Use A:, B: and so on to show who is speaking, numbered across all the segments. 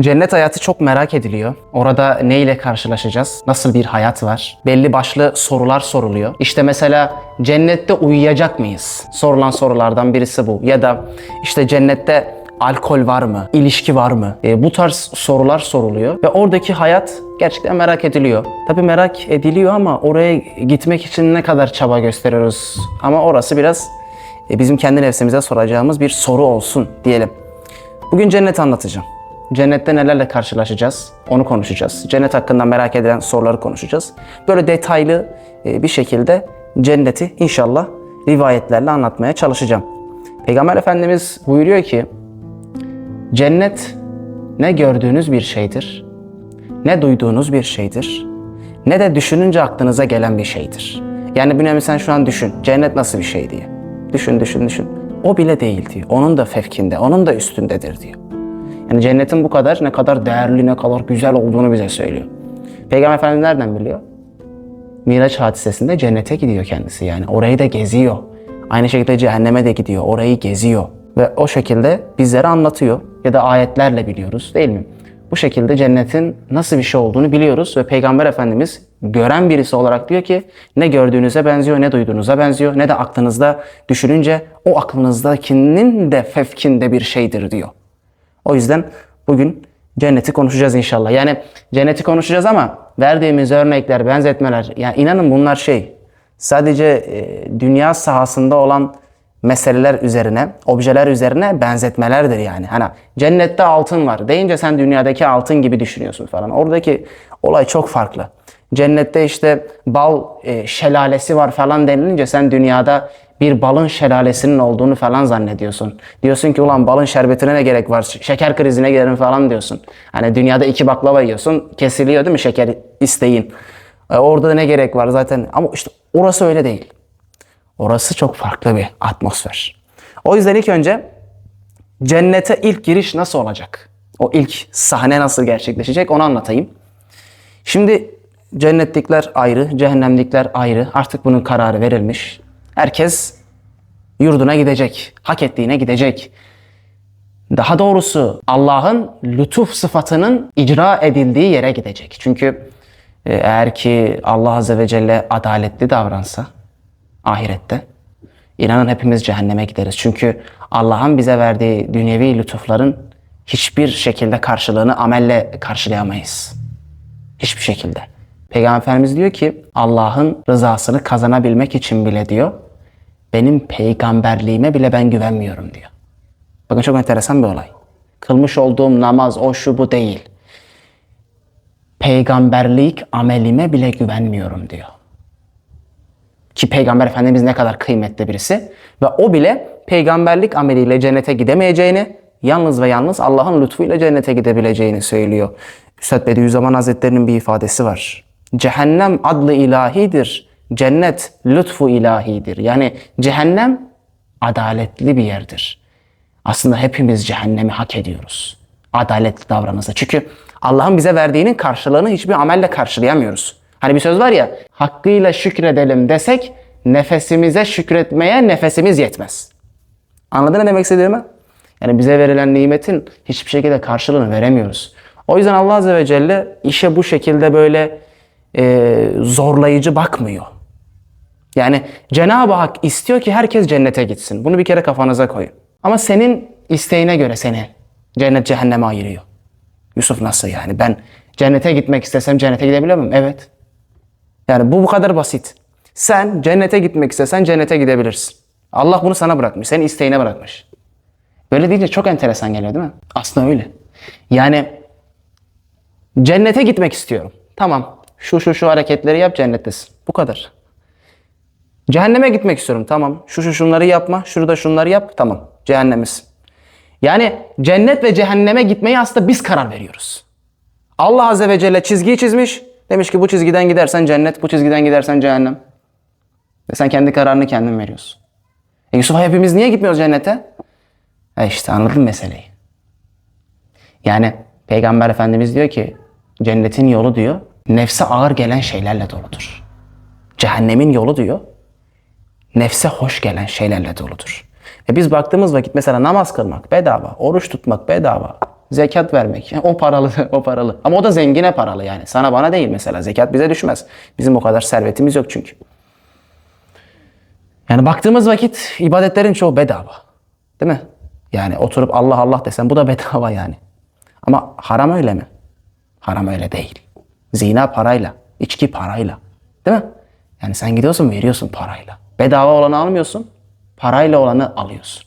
A: Cennet hayatı çok merak ediliyor. Orada ne ile karşılaşacağız? Nasıl bir hayat var? Belli başlı sorular soruluyor. İşte mesela cennette uyuyacak mıyız? Sorulan sorulardan birisi bu. Ya da işte cennette alkol var mı? İlişki var mı? E, bu tarz sorular soruluyor ve oradaki hayat gerçekten merak ediliyor. Tabii merak ediliyor ama oraya gitmek için ne kadar çaba gösteriyoruz? Ama orası biraz e, bizim kendi nefsimize soracağımız bir soru olsun diyelim. Bugün cennet anlatacağım. Cennette nelerle karşılaşacağız onu konuşacağız. Cennet hakkında merak edilen soruları konuşacağız. Böyle detaylı e, bir şekilde cenneti inşallah rivayetlerle anlatmaya çalışacağım. Peygamber Efendimiz buyuruyor ki cennet ne gördüğünüz bir şeydir, ne duyduğunuz bir şeydir, ne de düşününce aklınıza gelen bir şeydir. Yani Bünyamin sen şu an düşün, cennet nasıl bir şey diye. Düşün, düşün, düşün. O bile değil diyor. Onun da fevkinde, onun da üstündedir diyor. Yani cennetin bu kadar ne kadar değerli, ne kadar güzel olduğunu bize söylüyor. Peygamber Efendimiz nereden biliyor? Miraç hadisesinde cennete gidiyor kendisi yani. Orayı da geziyor. Aynı şekilde cehenneme de gidiyor. Orayı geziyor. Ve o şekilde bizlere anlatıyor. Ya da ayetlerle biliyoruz değil mi? Bu şekilde cennetin nasıl bir şey olduğunu biliyoruz ve Peygamber Efendimiz gören birisi olarak diyor ki ne gördüğünüze benziyor, ne duyduğunuza benziyor, ne de aklınızda düşününce o aklınızdakinin de fevkinde bir şeydir diyor. O yüzden bugün cenneti konuşacağız inşallah. Yani cenneti konuşacağız ama verdiğimiz örnekler, benzetmeler, yani inanın bunlar şey, sadece e, dünya sahasında olan meseleler üzerine, objeler üzerine benzetmelerdir yani. Hani cennette altın var deyince sen dünyadaki altın gibi düşünüyorsun falan. Oradaki olay çok farklı. Cennette işte bal e, şelalesi var falan denilince sen dünyada bir balın şelalesinin olduğunu falan zannediyorsun. Diyorsun ki ulan balın şerbetine ne gerek var? Şeker krizine girerim falan diyorsun. Hani dünyada iki baklava yiyorsun kesiliyor değil mi şeker isteğin? E, orada ne gerek var zaten ama işte orası öyle değil. Orası çok farklı bir atmosfer. O yüzden ilk önce cennete ilk giriş nasıl olacak? O ilk sahne nasıl gerçekleşecek onu anlatayım. Şimdi cennetlikler ayrı, cehennemlikler ayrı. Artık bunun kararı verilmiş. Herkes yurduna gidecek, hak ettiğine gidecek. Daha doğrusu Allah'ın lütuf sıfatının icra edildiği yere gidecek. Çünkü e, eğer ki Allah Azze ve Celle adaletli davransa ahirette inanın hepimiz cehenneme gideriz. Çünkü Allah'ın bize verdiği dünyevi lütufların hiçbir şekilde karşılığını amelle karşılayamayız. Hiçbir şekilde. Peygamber Efendimiz diyor ki Allah'ın rızasını kazanabilmek için bile diyor benim peygamberliğime bile ben güvenmiyorum diyor. Bakın çok enteresan bir olay. Kılmış olduğum namaz o şu bu değil. Peygamberlik amelime bile güvenmiyorum diyor. Ki Peygamber Efendimiz ne kadar kıymetli birisi. Ve o bile peygamberlik ameliyle cennete gidemeyeceğini, yalnız ve yalnız Allah'ın lütfuyla cennete gidebileceğini söylüyor. Üstad Bediüzzaman Hazretleri'nin bir ifadesi var. Cehennem adlı ilahidir. Cennet lütfu ilahidir. Yani cehennem adaletli bir yerdir. Aslında hepimiz cehennemi hak ediyoruz. Adaletli davranırsa. Çünkü Allah'ın bize verdiğinin karşılığını hiçbir amelle karşılayamıyoruz. Hani bir söz var ya, hakkıyla şükredelim desek nefesimize şükretmeye nefesimiz yetmez. Anladın ne demek istediğimi? Yani bize verilen nimetin hiçbir şekilde karşılığını veremiyoruz. O yüzden Allah Azze ve Celle işe bu şekilde böyle e, zorlayıcı bakmıyor. Yani Cenab-ı Hak istiyor ki herkes cennete gitsin. Bunu bir kere kafanıza koyun. Ama senin isteğine göre seni cennet cehenneme ayırıyor. Yusuf nasıl yani? Ben cennete gitmek istesem cennete gidebiliyor muyum? Evet. Yani bu bu kadar basit. Sen cennete gitmek istesen cennete gidebilirsin. Allah bunu sana bırakmış. Senin isteğine bırakmış. Böyle deyince çok enteresan geliyor değil mi? Aslında öyle. Yani cennete gitmek istiyorum. Tamam. Şu şu şu hareketleri yap cennettesin. Bu kadar. Cehenneme gitmek istiyorum. Tamam. Şu şu şunları yapma. Şurada şunları yap. Tamam. Cehennemiz. Yani cennet ve cehenneme gitmeyi aslında biz karar veriyoruz. Allah Azze ve Celle çizgiyi çizmiş. Demiş ki bu çizgiden gidersen cennet, bu çizgiden gidersen cehennem. Ve sen kendi kararını kendin veriyorsun. E Yusuf hepimiz niye gitmiyoruz cennete? E işte anladın meseleyi. Yani Peygamber Efendimiz diyor ki cennetin yolu diyor nefse ağır gelen şeylerle doludur. Cehennemin yolu diyor nefse hoş gelen şeylerle doludur. E biz baktığımız vakit mesela namaz kılmak bedava, oruç tutmak bedava. Zekat vermek. O paralı, o paralı. Ama o da zengine paralı yani. Sana bana değil mesela. Zekat bize düşmez. Bizim o kadar servetimiz yok çünkü. Yani baktığımız vakit ibadetlerin çoğu bedava. Değil mi? Yani oturup Allah Allah desen bu da bedava yani. Ama haram öyle mi? Haram öyle değil. Zina parayla, içki parayla. Değil mi? Yani sen gidiyorsun veriyorsun parayla. Bedava olanı almıyorsun, parayla olanı alıyorsun.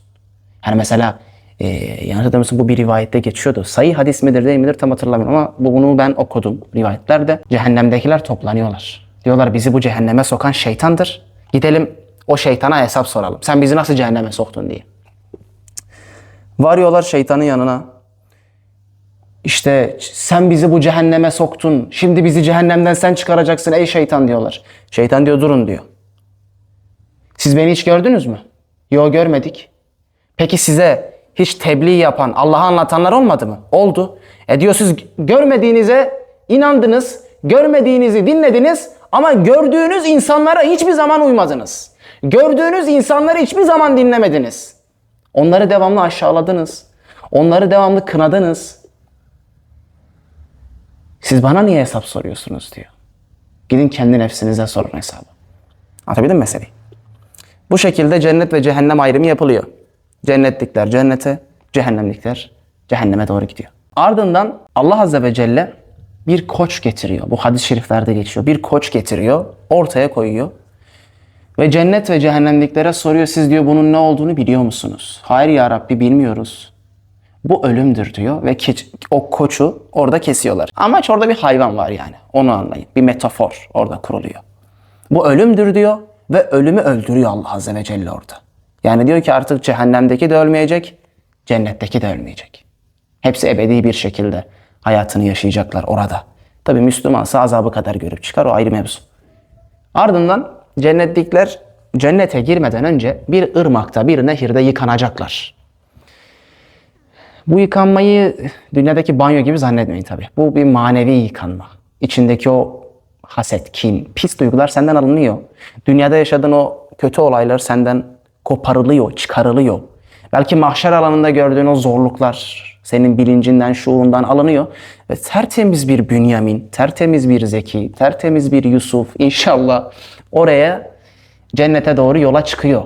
A: Yani mesela e, yanlış hatırlamıyorsam bu bir rivayette geçiyordu. Sayı hadis midir değil midir tam hatırlamıyorum ama bu- bunu ben okudum rivayetlerde. Cehennemdekiler toplanıyorlar. Diyorlar bizi bu cehenneme sokan şeytandır. Gidelim o şeytana hesap soralım. Sen bizi nasıl cehenneme soktun diye. Varıyorlar şeytanın yanına. İşte sen bizi bu cehenneme soktun. Şimdi bizi cehennemden sen çıkaracaksın ey şeytan diyorlar. Şeytan diyor durun diyor. Siz beni hiç gördünüz mü? Yok görmedik. Peki size hiç tebliğ yapan, Allah'ı anlatanlar olmadı mı? Oldu. E diyor siz görmediğinize inandınız, görmediğinizi dinlediniz ama gördüğünüz insanlara hiçbir zaman uymadınız. Gördüğünüz insanları hiçbir zaman dinlemediniz. Onları devamlı aşağıladınız. Onları devamlı kınadınız. Siz bana niye hesap soruyorsunuz diyor. Gidin kendi nefsinize sorun hesabı. Anlatabildim meseleyi? Bu şekilde cennet ve cehennem ayrımı yapılıyor. Cennetlikler cennete, cehennemlikler cehenneme doğru gidiyor. Ardından Allah Azze ve Celle bir koç getiriyor. Bu hadis-i şeriflerde geçiyor. Bir koç getiriyor, ortaya koyuyor. Ve cennet ve cehennemliklere soruyor siz diyor bunun ne olduğunu biliyor musunuz? Hayır ya Rabbi bilmiyoruz. Bu ölümdür diyor ve keç- o koçu orada kesiyorlar. Amaç orada bir hayvan var yani. Onu anlayın. Bir metafor orada kuruluyor. Bu ölümdür diyor ve ölümü öldürüyor Allah Azze ve Celle orada. Yani diyor ki artık cehennemdeki de ölmeyecek, cennetteki de ölmeyecek. Hepsi ebedi bir şekilde hayatını yaşayacaklar orada. Tabi Müslümansa azabı kadar görüp çıkar o ayrı mevzu. Ardından cennetlikler cennete girmeden önce bir ırmakta, bir nehirde yıkanacaklar. Bu yıkanmayı dünyadaki banyo gibi zannetmeyin tabi. Bu bir manevi yıkanma. İçindeki o haset, kin, pis duygular senden alınıyor. Dünyada yaşadığın o kötü olaylar senden koparılıyor, çıkarılıyor. Belki mahşer alanında gördüğün o zorluklar senin bilincinden, şuurundan alınıyor. Ve tertemiz bir Bünyamin, tertemiz bir Zeki, tertemiz bir Yusuf inşallah oraya cennete doğru yola çıkıyor.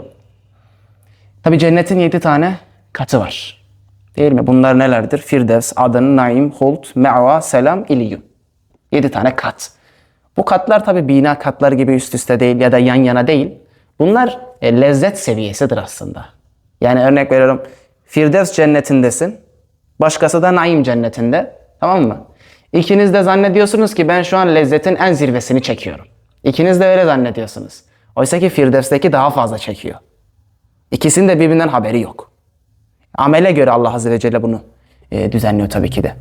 A: Tabi cennetin yedi tane katı var. Değil mi? Bunlar nelerdir? Firdevs, Adan, Naim, Hult, Me'va, Selam, İliyun. Yedi tane kat. Bu katlar tabi bina katları gibi üst üste değil ya da yan yana değil. Bunlar e, lezzet seviyesidir aslında. Yani örnek veriyorum. Firdevs cennetindesin. Başkası da Naim cennetinde. Tamam mı? İkiniz de zannediyorsunuz ki ben şu an lezzetin en zirvesini çekiyorum. İkiniz de öyle zannediyorsunuz. Oysa ki Firdevs'teki daha fazla çekiyor. İkisinin de birbirinden haberi yok. Amele göre Allah Azze ve Celle bunu e, düzenliyor tabii ki de.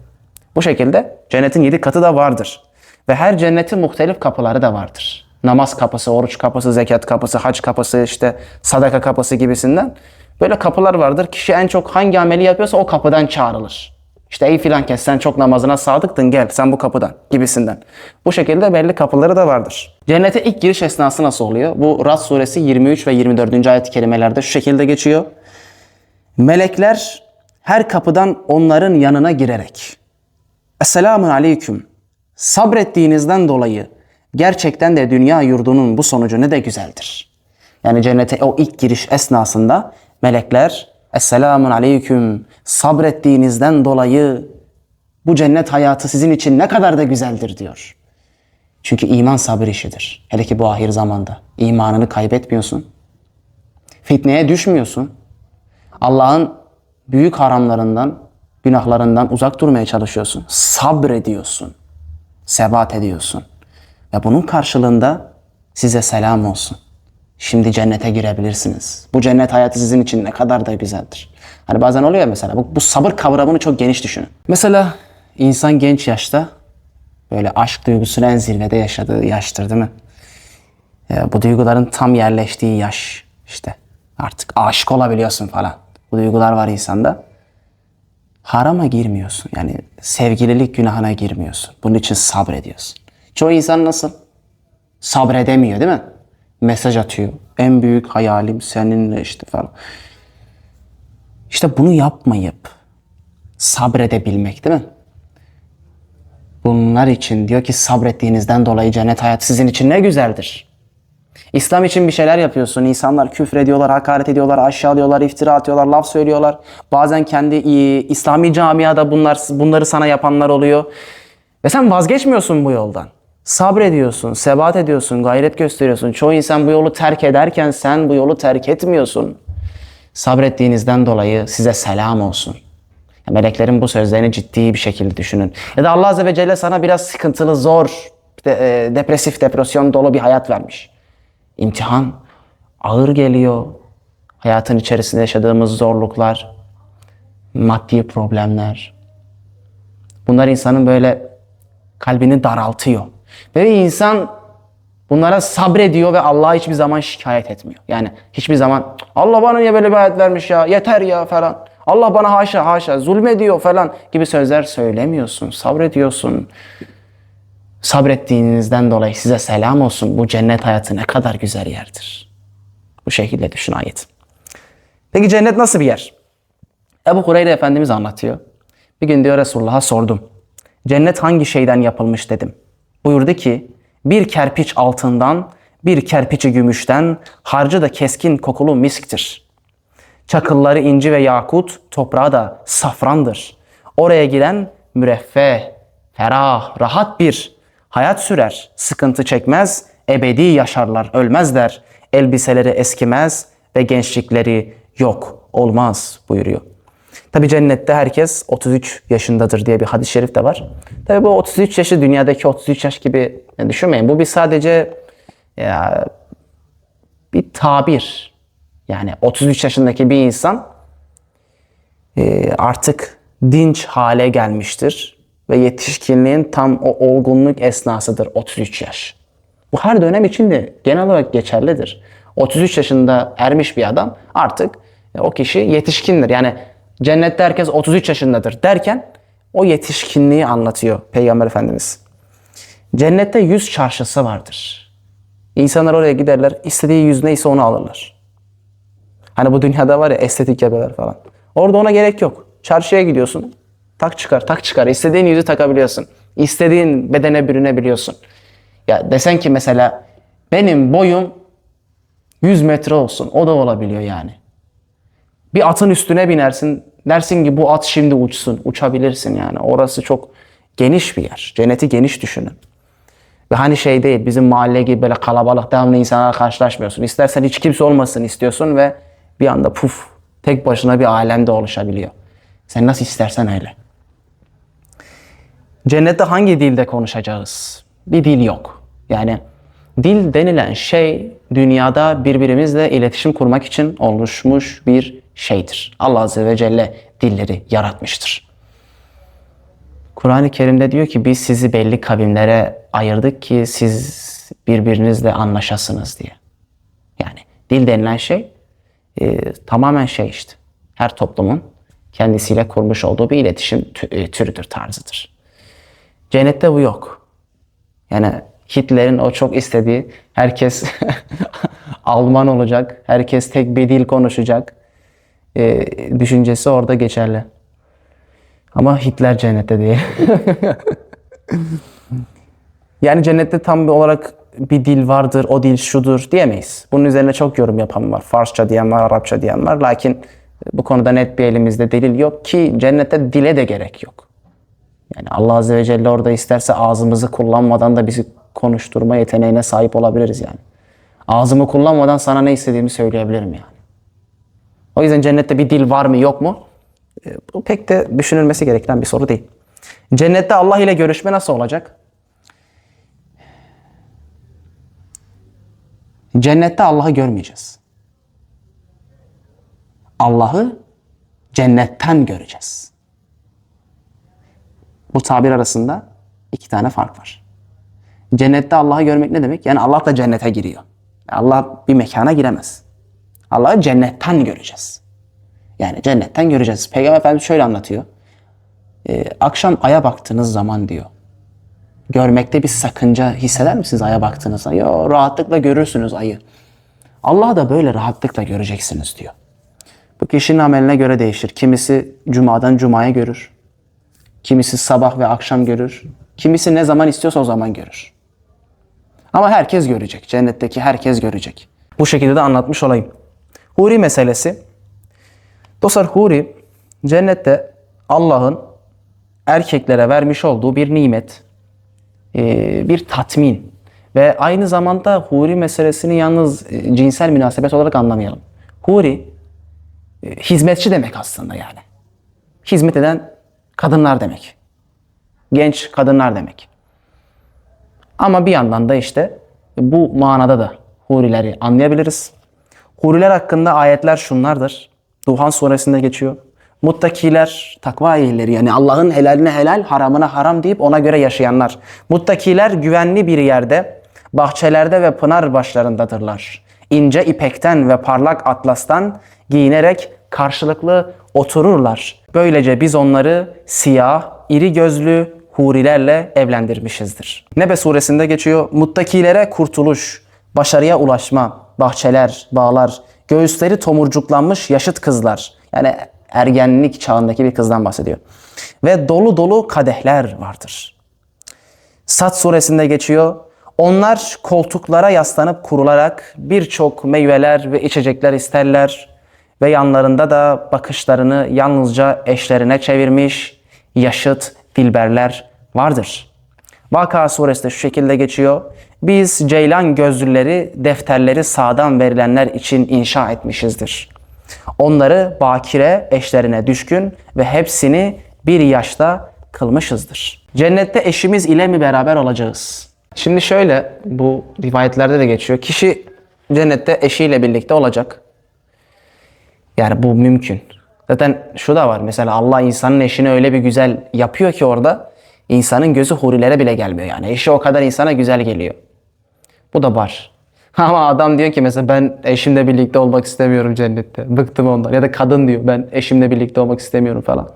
A: Bu şekilde cennetin yedi katı da vardır. Ve her cennetin muhtelif kapıları da vardır. Namaz kapısı, oruç kapısı, zekat kapısı, hac kapısı, işte sadaka kapısı gibisinden. Böyle kapılar vardır. Kişi en çok hangi ameli yapıyorsa o kapıdan çağrılır. İşte ey filan kes sen çok namazına sadıktın gel sen bu kapıdan gibisinden. Bu şekilde belli kapıları da vardır. Cennete ilk giriş esnası nasıl oluyor? Bu Rad suresi 23 ve 24. ayet-i kerimelerde şu şekilde geçiyor. Melekler her kapıdan onların yanına girerek Esselamun aleyküm. Sabrettiğinizden dolayı gerçekten de dünya yurdunun bu sonucu ne de güzeldir. Yani cennete o ilk giriş esnasında melekler Esselamun aleyküm. Sabrettiğinizden dolayı bu cennet hayatı sizin için ne kadar da güzeldir diyor. Çünkü iman sabır işidir. Hele ki bu ahir zamanda. İmanını kaybetmiyorsun. Fitneye düşmüyorsun. Allah'ın büyük haramlarından, günahlarından uzak durmaya çalışıyorsun. Sabrediyorsun. Sebat ediyorsun. Ve bunun karşılığında size selam olsun. Şimdi cennete girebilirsiniz. Bu cennet hayatı sizin için ne kadar da güzeldir. Hani bazen oluyor mesela bu, bu sabır kavramını çok geniş düşünün. Mesela insan genç yaşta böyle aşk duygusunu en zirvede yaşadığı yaştır değil mi? Ya bu duyguların tam yerleştiği yaş işte. Artık aşık olabiliyorsun falan. Bu duygular var insanda. Harama girmiyorsun. Yani sevgililik günahına girmiyorsun. Bunun için sabrediyorsun. Çoğu insan nasıl? Sabredemiyor değil mi? Mesaj atıyor. En büyük hayalim seninle işte falan. İşte bunu yapmayıp sabredebilmek değil mi? Bunlar için diyor ki sabrettiğinizden dolayı cennet hayatı sizin için ne güzeldir. İslam için bir şeyler yapıyorsun. İnsanlar küfür ediyorlar, hakaret ediyorlar, aşağılıyorlar, iftira atıyorlar, laf söylüyorlar. Bazen kendi e, İslami camiada bunlar bunları sana yapanlar oluyor. Ve sen vazgeçmiyorsun bu yoldan. Sabrediyorsun, sebat ediyorsun, gayret gösteriyorsun. Çoğu insan bu yolu terk ederken sen bu yolu terk etmiyorsun. Sabrettiğinizden dolayı size selam olsun. Meleklerin bu sözlerini ciddi bir şekilde düşünün. Ya da Allah Azze ve Celle sana biraz sıkıntılı, zor, e, depresif, depresyon dolu bir hayat vermiş. İmtihan ağır geliyor. Hayatın içerisinde yaşadığımız zorluklar, maddi problemler. Bunlar insanın böyle kalbini daraltıyor. Ve insan bunlara sabrediyor ve Allah'a hiçbir zaman şikayet etmiyor. Yani hiçbir zaman Allah bana niye böyle bir hayat vermiş ya yeter ya falan. Allah bana haşa haşa zulmediyor falan gibi sözler söylemiyorsun. Sabrediyorsun. Sabrettiğinizden dolayı size selam olsun. Bu cennet hayatı ne kadar güzel yerdir. Bu şekilde düşün ayet. Peki cennet nasıl bir yer? Ebu Hureyre Efendimiz anlatıyor. Bir gün diyor Resulullah'a sordum. Cennet hangi şeyden yapılmış dedim. Buyurdu ki bir kerpiç altından, bir kerpiçi gümüşten, harcı da keskin kokulu misktir. Çakılları inci ve yakut, toprağı da safrandır. Oraya giren müreffeh, ferah, rahat bir hayat sürer. Sıkıntı çekmez, ebedi yaşarlar, ölmezler. Elbiseleri eskimez ve gençlikleri yok olmaz buyuruyor. Tabi cennette herkes 33 yaşındadır diye bir hadis-i şerif de var. Tabi bu 33 yaşı dünyadaki 33 yaş gibi düşünmeyin. Bu bir sadece ya, bir tabir. Yani 33 yaşındaki bir insan e, artık dinç hale gelmiştir ve yetişkinliğin tam o olgunluk esnasıdır 33 yaş. Bu her dönem için de genel olarak geçerlidir. 33 yaşında ermiş bir adam artık e, o kişi yetişkindir. Yani cennette herkes 33 yaşındadır derken o yetişkinliği anlatıyor Peygamber Efendimiz. Cennette yüz çarşısı vardır. İnsanlar oraya giderler, istediği yüz neyse onu alırlar. Hani bu dünyada var ya estetik yapıyorlar falan. Orada ona gerek yok. Çarşıya gidiyorsun. Tak çıkar, tak çıkar. İstediğin yüzü takabiliyorsun. İstediğin bedene bürünebiliyorsun. Ya desen ki mesela benim boyum 100 metre olsun. O da olabiliyor yani. Bir atın üstüne binersin. Dersin ki bu at şimdi uçsun. Uçabilirsin yani. Orası çok geniş bir yer. Cenneti geniş düşünün. Ve hani şey değil bizim mahalle gibi böyle kalabalık devamlı insanlarla karşılaşmıyorsun. İstersen hiç kimse olmasın istiyorsun ve bir anda puf tek başına bir alemde oluşabiliyor. Sen nasıl istersen öyle. Cennette hangi dilde konuşacağız? Bir dil yok. Yani dil denilen şey dünyada birbirimizle iletişim kurmak için oluşmuş bir şeydir. Allah Azze ve Celle dilleri yaratmıştır. Kur'an-ı Kerim'de diyor ki biz sizi belli kavimlere ayırdık ki siz birbirinizle anlaşasınız diye. Yani dil denilen şey e, tamamen şey işte. Her toplumun kendisiyle kurmuş olduğu bir iletişim e, türüdür, tarzıdır. Cennette bu yok. Yani Hitler'in o çok istediği herkes Alman olacak, herkes tek bir dil konuşacak e, düşüncesi orada geçerli. Ama Hitler cennette değil. yani cennette tam olarak bir dil vardır, o dil şudur diyemeyiz. Bunun üzerine çok yorum yapan var. Farsça diyen var, Arapça diyen var. Lakin bu konuda net bir elimizde delil yok ki cennette dile de gerek yok. Yani Allah Azze ve Celle orada isterse ağzımızı kullanmadan da bizi konuşturma yeteneğine sahip olabiliriz yani. Ağzımı kullanmadan sana ne istediğimi söyleyebilirim yani. O yüzden cennette bir dil var mı yok mu? E, Bu pek de düşünülmesi gereken bir soru değil. Cennette Allah ile görüşme nasıl olacak? Cennette Allah'ı görmeyeceğiz. Allah'ı cennetten göreceğiz. Bu tabir arasında iki tane fark var. Cennette Allah'ı görmek ne demek? Yani Allah da cennete giriyor. Allah bir mekana giremez. Allah'ı cennetten göreceğiz. Yani cennetten göreceğiz. Peygamber Efendimiz şöyle anlatıyor. Ee, akşam aya baktığınız zaman diyor. Görmekte bir sakınca hisseder misiniz aya baktığınızda? Yo rahatlıkla görürsünüz ayı. Allah'ı da böyle rahatlıkla göreceksiniz diyor. Bu kişinin ameline göre değişir. Kimisi cumadan cumaya görür. Kimisi sabah ve akşam görür. Kimisi ne zaman istiyorsa o zaman görür. Ama herkes görecek. Cennetteki herkes görecek. Bu şekilde de anlatmış olayım. Huri meselesi. Dostlar Huri cennette Allah'ın erkeklere vermiş olduğu bir nimet, ee, bir tatmin ve aynı zamanda huri meselesini yalnız e, cinsel münasebet olarak anlamayalım. Huri e, hizmetçi demek aslında yani. Hizmet eden kadınlar demek. Genç kadınlar demek. Ama bir yandan da işte bu manada da hurileri anlayabiliriz. Huriler hakkında ayetler şunlardır. Duhan suresinde geçiyor. Muttakiler, takva ehilleri yani Allah'ın helaline helal, haramına haram deyip ona göre yaşayanlar. Muttakiler güvenli bir yerde, bahçelerde ve pınar başlarındadırlar. İnce ipekten ve parlak atlastan giyinerek karşılıklı otururlar. Böylece biz onları siyah, iri gözlü hurilerle evlendirmişizdir. Nebe suresinde geçiyor. Muttakilere kurtuluş, başarıya ulaşma, bahçeler, bağlar, göğüsleri tomurcuklanmış yaşıt kızlar. Yani ergenlik çağındaki bir kızdan bahsediyor. Ve dolu dolu kadehler vardır. Sat suresinde geçiyor. Onlar koltuklara yaslanıp kurularak birçok meyveler ve içecekler isterler ve yanlarında da bakışlarını yalnızca eşlerine çevirmiş yaşıt dilberler vardır. Vaka suresi de şu şekilde geçiyor. Biz ceylan gözlüleri defterleri sağdan verilenler için inşa etmişizdir. Onları bakire eşlerine düşkün ve hepsini bir yaşta kılmışızdır. Cennette eşimiz ile mi beraber olacağız? Şimdi şöyle bu rivayetlerde de geçiyor. Kişi cennette eşiyle birlikte olacak. Yani bu mümkün. Zaten şu da var. Mesela Allah insanın eşini öyle bir güzel yapıyor ki orada insanın gözü hurilere bile gelmiyor. Yani eşi o kadar insana güzel geliyor. Bu da var. Ama adam diyor ki mesela ben eşimle birlikte olmak istemiyorum cennette. Bıktım ondan. Ya da kadın diyor ben eşimle birlikte olmak istemiyorum falan.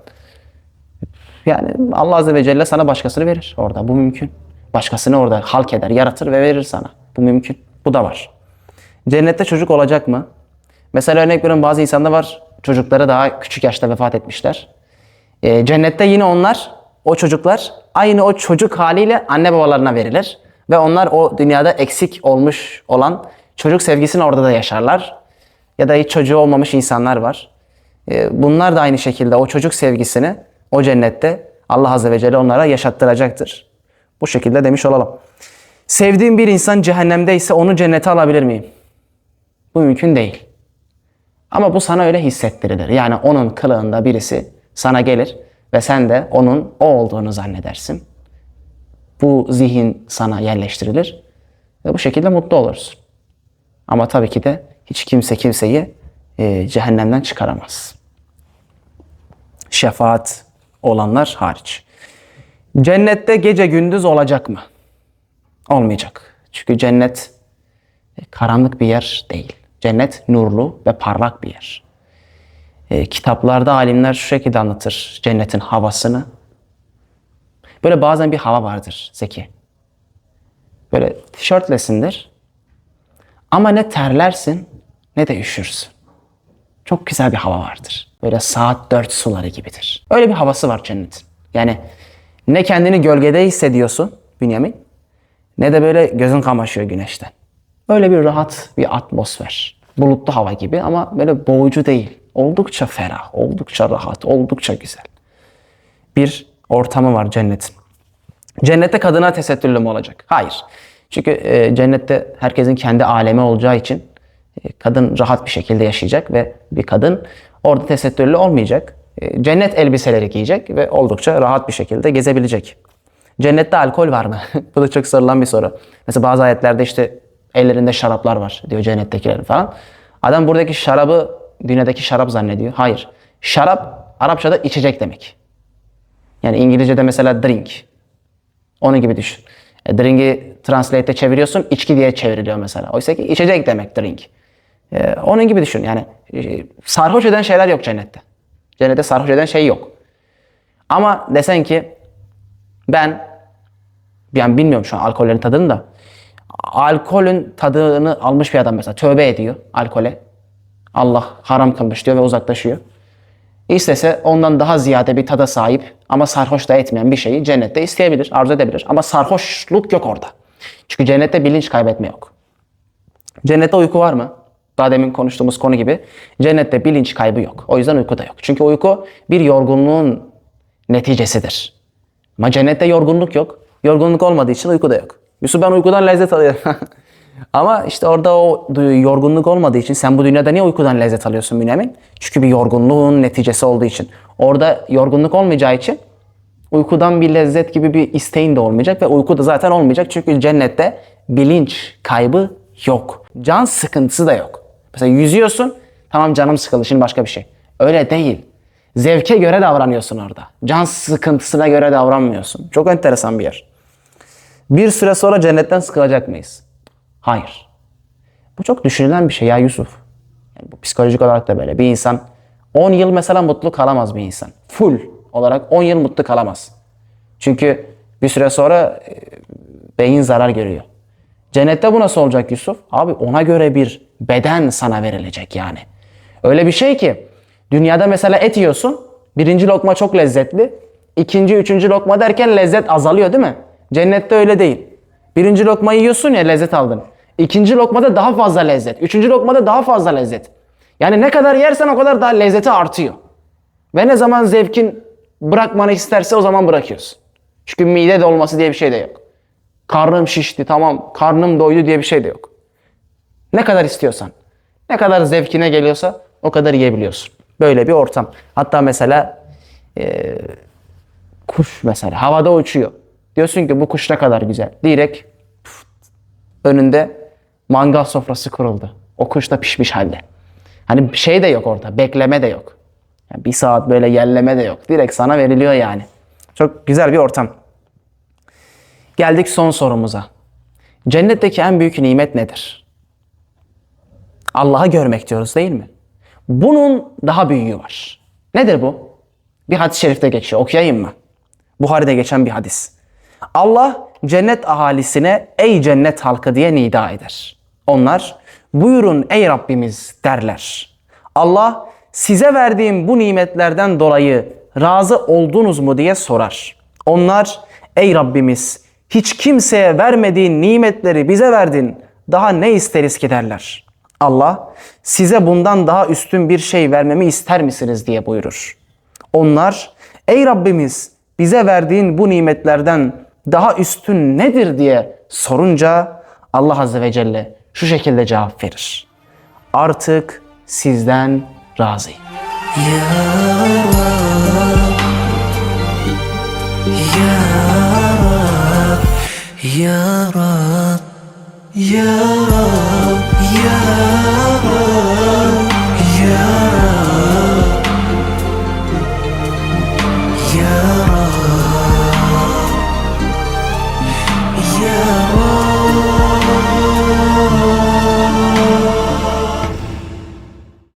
A: Yani Allah Azze ve Celle sana başkasını verir orada. Bu mümkün. Başkasını orada halk eder, yaratır ve verir sana. Bu mümkün. Bu da var. Cennette çocuk olacak mı? Mesela örnek veriyorum bazı insanda var çocukları daha küçük yaşta vefat etmişler. Ee, cennette yine onlar, o çocuklar aynı o çocuk haliyle anne babalarına verilir. Ve onlar o dünyada eksik olmuş olan çocuk sevgisini orada da yaşarlar. Ya da hiç çocuğu olmamış insanlar var. Ee, bunlar da aynı şekilde o çocuk sevgisini o cennette Allah Azze ve Celle onlara yaşattıracaktır. Bu şekilde demiş olalım. Sevdiğim bir insan cehennemde ise onu cennete alabilir miyim? Bu mümkün değil. Ama bu sana öyle hissettirilir. Yani onun kılığında birisi sana gelir ve sen de onun o olduğunu zannedersin. Bu zihin sana yerleştirilir ve bu şekilde mutlu olursun. Ama tabii ki de hiç kimse kimseyi e, cehennemden çıkaramaz. Şefaat olanlar hariç. Cennette gece gündüz olacak mı? Olmayacak. Çünkü cennet e, karanlık bir yer değil. Cennet nurlu ve parlak bir yer. E, kitaplarda alimler şu şekilde anlatır cennetin havasını. Böyle bazen bir hava vardır Zeki. Böyle tişörtlesindir. Ama ne terlersin ne de üşürsün. Çok güzel bir hava vardır. Böyle saat dört suları gibidir. Öyle bir havası var cennetin. Yani ne kendini gölgede hissediyorsun Bünyamin ne de böyle gözün kamaşıyor güneşten. Öyle bir rahat bir atmosfer. Bulutlu hava gibi ama böyle boğucu değil. Oldukça ferah, oldukça rahat, oldukça güzel. Bir ortamı var cennetin. Cennette kadına tesettürlü mü olacak? Hayır. Çünkü e, cennette herkesin kendi alemi olacağı için e, kadın rahat bir şekilde yaşayacak ve bir kadın orada tesettürlü olmayacak. E, cennet elbiseleri giyecek ve oldukça rahat bir şekilde gezebilecek. Cennette alkol var mı? Bu da çok sorulan bir soru. Mesela bazı ayetlerde işte ellerinde şaraplar var diyor cennettekilerin falan. Adam buradaki şarabı dünyadaki şarap zannediyor. Hayır. Şarap Arapçada içecek demek. Yani İngilizce'de mesela drink. Onun gibi düşün. E, drink'i translate'te çeviriyorsun, içki diye çevriliyor mesela. Oysa ki içecek demek drink. E, onun gibi düşün. Yani e, sarhoş eden şeyler yok cennette. Cennette sarhoş eden şey yok. Ama desen ki ben yani bilmiyorum şu an alkollerin tadını da alkolün tadını almış bir adam mesela tövbe ediyor alkole. Allah haram kılmış diyor ve uzaklaşıyor. İstese ondan daha ziyade bir tada sahip ama sarhoş da etmeyen bir şeyi cennette isteyebilir, arzu edebilir. Ama sarhoşluk yok orada. Çünkü cennette bilinç kaybetme yok. Cennette uyku var mı? Daha demin konuştuğumuz konu gibi. Cennette bilinç kaybı yok. O yüzden uyku da yok. Çünkü uyku bir yorgunluğun neticesidir. Ama cennette yorgunluk yok. Yorgunluk olmadığı için uyku da yok. Yusuf ben uykudan lezzet alıyorum. Ama işte orada o yorgunluk olmadığı için sen bu dünyada niye uykudan lezzet alıyorsun Bünyamin? Çünkü bir yorgunluğun neticesi olduğu için. Orada yorgunluk olmayacağı için uykudan bir lezzet gibi bir isteğin de olmayacak ve uyku da zaten olmayacak. Çünkü cennette bilinç kaybı yok. Can sıkıntısı da yok. Mesela yüzüyorsun tamam canım sıkıldı şimdi başka bir şey. Öyle değil. Zevke göre davranıyorsun orada. Can sıkıntısına göre davranmıyorsun. Çok enteresan bir yer. Bir süre sonra cennetten sıkılacak mıyız? Hayır. Bu çok düşünülen bir şey ya Yusuf. Yani bu psikolojik olarak da böyle. Bir insan 10 yıl mesela mutlu kalamaz bir insan. Full olarak 10 yıl mutlu kalamaz. Çünkü bir süre sonra e, beyin zarar görüyor. Cennette bu nasıl olacak Yusuf? Abi ona göre bir beden sana verilecek yani. Öyle bir şey ki dünyada mesela et yiyorsun. Birinci lokma çok lezzetli. ikinci, üçüncü lokma derken lezzet azalıyor değil mi? Cennette öyle değil. Birinci lokmayı yiyorsun ya lezzet aldın. İkinci lokmada daha fazla lezzet. Üçüncü lokmada daha fazla lezzet. Yani ne kadar yersen o kadar daha lezzeti artıyor. Ve ne zaman zevkin bırakmanı isterse o zaman bırakıyorsun. Çünkü mide dolması diye bir şey de yok. Karnım şişti tamam karnım doydu diye bir şey de yok. Ne kadar istiyorsan. Ne kadar zevkine geliyorsa o kadar yiyebiliyorsun. Böyle bir ortam. Hatta mesela eee, kuş mesela havada uçuyor. Diyorsun ki bu kuş ne kadar güzel. Direkt önünde mangal sofrası kuruldu. O kuş da pişmiş halde. Hani şey de yok orada. Bekleme de yok. Yani bir saat böyle yelleme de yok. Direkt sana veriliyor yani. Çok güzel bir ortam. Geldik son sorumuza. Cennetteki en büyük nimet nedir? Allah'ı görmek diyoruz değil mi? Bunun daha büyüğü var. Nedir bu? Bir hadis-i şerifte geçiyor. Okuyayım mı? Buhari'de geçen bir hadis. Allah cennet ahalisine ey cennet halkı diye nida eder. Onlar buyurun ey Rabbimiz derler. Allah size verdiğim bu nimetlerden dolayı razı oldunuz mu diye sorar. Onlar ey Rabbimiz hiç kimseye vermediğin nimetleri bize verdin. Daha ne isteriz ki derler. Allah size bundan daha üstün bir şey vermemi ister misiniz diye buyurur. Onlar ey Rabbimiz bize verdiğin bu nimetlerden daha üstün nedir diye sorunca Allah Azze ve Celle şu şekilde cevap verir. Artık sizden razıyım.
B: Ya Rab, Ya Rab, Ya Rab, Ya Rab, Ya Rab,